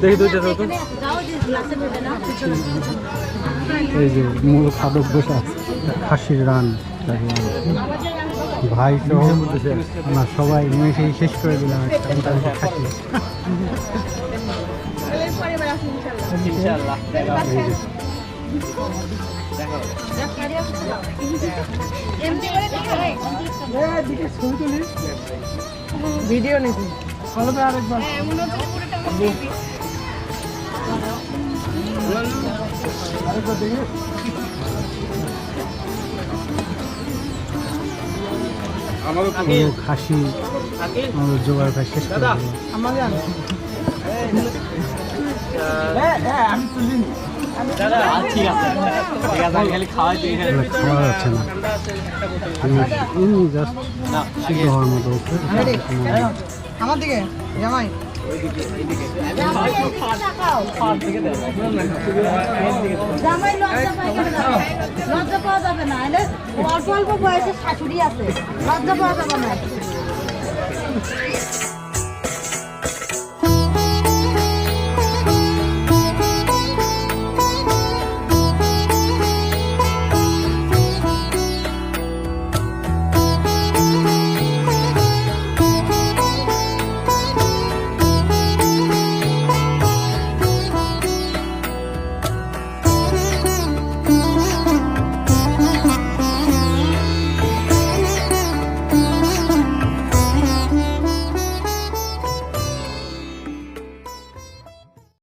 দেখি দুইটা তো এই যে মূল খাদক বসে আছে খাসির রান। ভাই সহ আমরা সবাই মিশে শেষ করে দিলাম মোটামুটি খাসি এই যে ভিডিও নিছি পুরো খাসি আমাদের জোগাড় ভাই শেষ করে আমার দিকে। জামাই লজ্জা পাওয়া যাবে না অল্প অল্প বয়সে শাশুড়ি আছে লজ্জা পাওয়া যাবে না